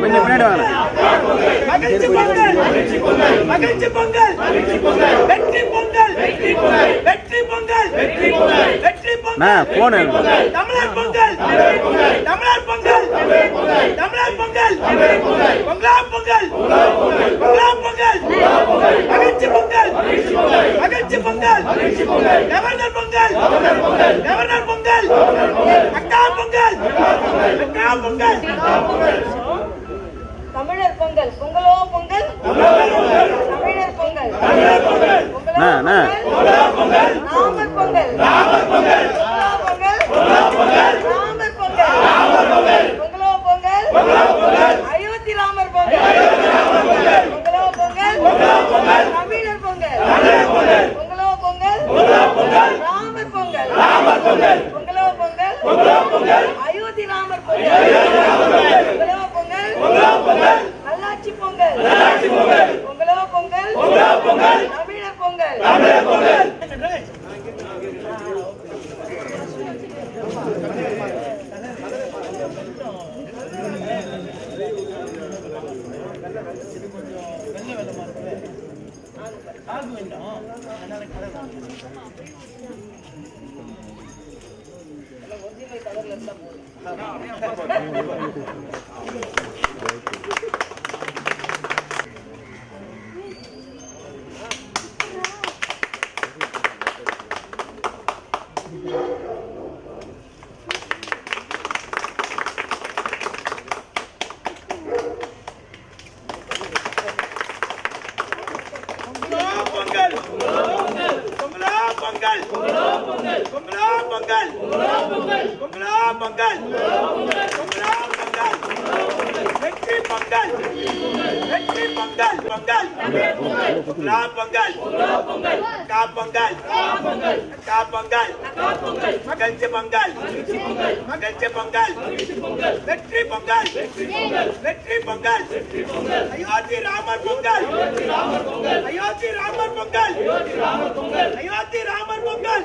கொஞ்சம் பின்னாடி வாங்க. மகிழ்ச்சி பொங்கல். மகிழ்ச்சி பொங்கல். வெற்றி பொங்கல். வெற்றி பொங்கல். வெற்றி பொங்கல் வெற்றி பொங்கல் வெற்றி பொங்கல் ஃபோனு தமிழர் பொங்கல் தமிழர் பொங்கல் தமிழர் பொங்கல் தமிழர் பொங்கல் பொங்கலா பொங்கல் பொங்கலா பொங்கல் மகிழ்ச்சி பொங்கல் மகிழ்ச்சி பொங்கல். கவர்னர் பொங்கல். கவர்னர் பொங்கல். அக்கா பொங்கல். அக்கா பொங்கல். தமிழர் பொங்கல் பொங்கலோ? பொங்கல் தமிழர் பொங்கல் பொங்கலோ அண்ணா, அண்ணா. பொங்கல் ராமர் பொங்கல் பொங்கலோ பொங்கல் ராமர் பொங்கல் பொங்கலோ பொங்கல் அயோத்தி ராமர் பொங்கல் பொங்கலோ பொங்கல் தமிழர் பொங்கல் பொங்கலோ பொங்கல் ராமர் பொங்கல். பொங்கலோ. பொங்கல் அயோத்தி ராமர் பொங்கல். பொங்கலோ. பொங்கல் நல்லாட்சி பொங்கல். பொங்கலோ. பொங்கல் தமிழர் பொங்கல் பொங்கலா. Vamos, Bangalho! பொங்கல் பொங்கலா பொங்கல் பொங்கலா பொங்கல் பொங்கலா பொங்கல் பொங்கலா பொங்கல் வெற்றி பொங்கல் வெற்றி பொங்கல் பொங்கல் பொங்கலா பொங்கல் கா பொங்கல் கா பொங்கல் மகிழ்ச்சி பொங்கல் மகிழ்ச்சி பொங்கல் வெற்றி பொங்கல் வெற்றி பொங்கல் அயோத்தி ராமர் பொங்கல் அயோத்தி ராமர் பொங்கல் அயோத்தி ராமர் பொங்கல்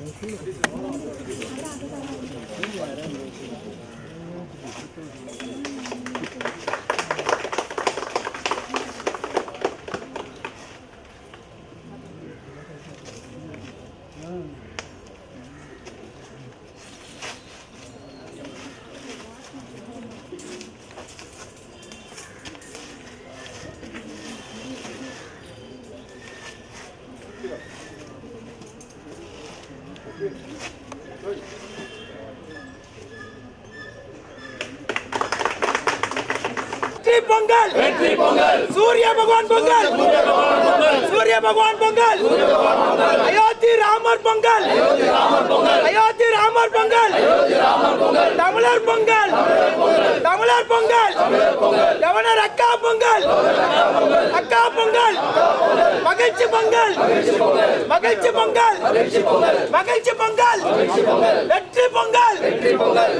Böyle. வெற்றி பொங்கல். சூரிய பகவான் பொங்கல். சூரிய பகவான் பொங்கல். அயோத்தி ராமர் பொங்கல். அயோத்தி ராமர் பொங்கல். தமிழர் பொங்கல். தமிழர் பொங்கல். கவர்னர் அக்கா பொங்கல். அக்கா பொங்கல். மகிழ்ச்சி பொங்கல். மகிழ்ச்சி பொங்கல். மகிழ்ச்சி பொங்கல். வெற்றி பொங்கல்.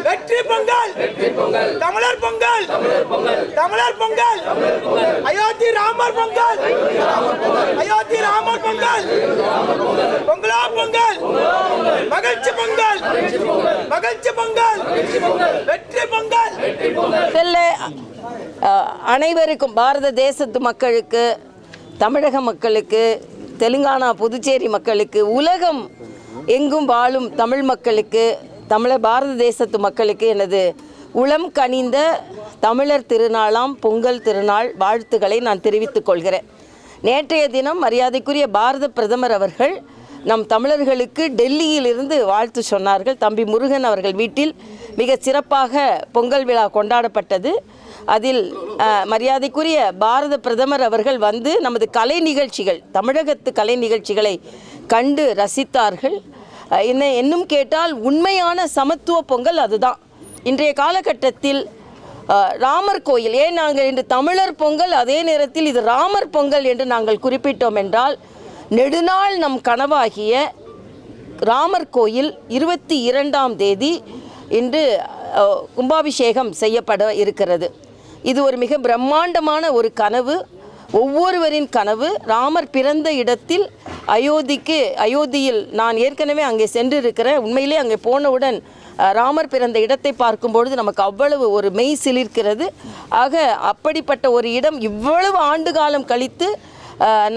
வெற்றி பொங்கல். தமிழர் பொங்கல். தமிழர் பொங்கல். அயோத்தி ராமர் பொங்கல். அயோத்தி ராமர் பொங்கல். பொங்கலா பொங்கல். மகிழ்ச்சி பொங்கல். மகிழ்ச்சி பொங்கல். வெற்றி பொங்கல். அனைவருக்கும் பாரத தேசத்து மக்களுக்கு தமிழக மக்களுக்கு தெலுங்கானா புதுச்சேரி மக்களுக்கு உலகம் எங்கும் வாழும் தமிழ் மக்களுக்கு தமிழர் பாரத தேசத்து மக்களுக்கு எனது உளம் கனிந்த தமிழர் திருநாளாம் பொங்கல் திருநாள் வாழ்த்துக்களை நான் தெரிவித்துக் கொள்கிறேன். நேற்றைய தினம் மரியாதைக்குரிய பாரத பிரதமர் அவர்கள் நம் தமிழர்களுக்கு டெல்லியிலிருந்து வாழ்த்து சொன்னார்கள். தம்பி முருகன் அவர்கள் வீட்டில் மிக சிறப்பாக பொங்கல் விழா கொண்டாடப்பட்டது. அதில் மரியாதைக்குரிய பாரத பிரதமர் அவர்கள் வந்து நமது கலை நிகழ்ச்சிகள் தமிழகத்து கலை நிகழ்ச்சிகளை கண்டு ரசித்தார்கள். என்ன இன்னும் கேட்டால் உண்மையான சமத்துவ பொங்கல் அதுதான். இன்றைய காலகட்டத்தில் ராமர் கோயில் ஏன் நாங்கள் இன்று தமிழர் பொங்கல் அதே நேரத்தில் இது ராமர் பொங்கல் என்று நாங்கள் குறிப்பிட்டோம் என்றால் நெடுநாள் நம் கனவாகிய ராமர் கோயில் இருபத்தி இரண்டாம் தேதி இன்று கும்பாபிஷேகம் செய்யப்பட இருக்கிறது. இது ஒரு மிக பிரம்மாண்டமான ஒரு கனவு. ஒவ்வொருவரின் கனவு ராமர் பிறந்த இடத்தில் அயோத்திக்கு அயோத்தியில் நான் ஏற்கனவே அங்கே சென்றிருக்கிறேன். உண்மையிலே அங்கே போனவுடன் ராமர் பிறந்த இடத்தை பார்க்கும்பொழுது நமக்கு அவ்வளவு ஒரு மெய் சிலிர்க்கிறது. ஆக அப்படிப்பட்ட ஒரு இடம் இவ்வளவு ஆண்டு காலம் கழித்து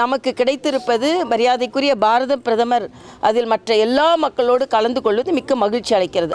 நமக்கு கிடைத்திருப்பது மரியாதைக்குரிய பாரத பிரதமர் அதில் மற்ற எல்லா மக்களோடு கலந்து கொள்வது மிக்க மகிழ்ச்சி அளிக்கிறது.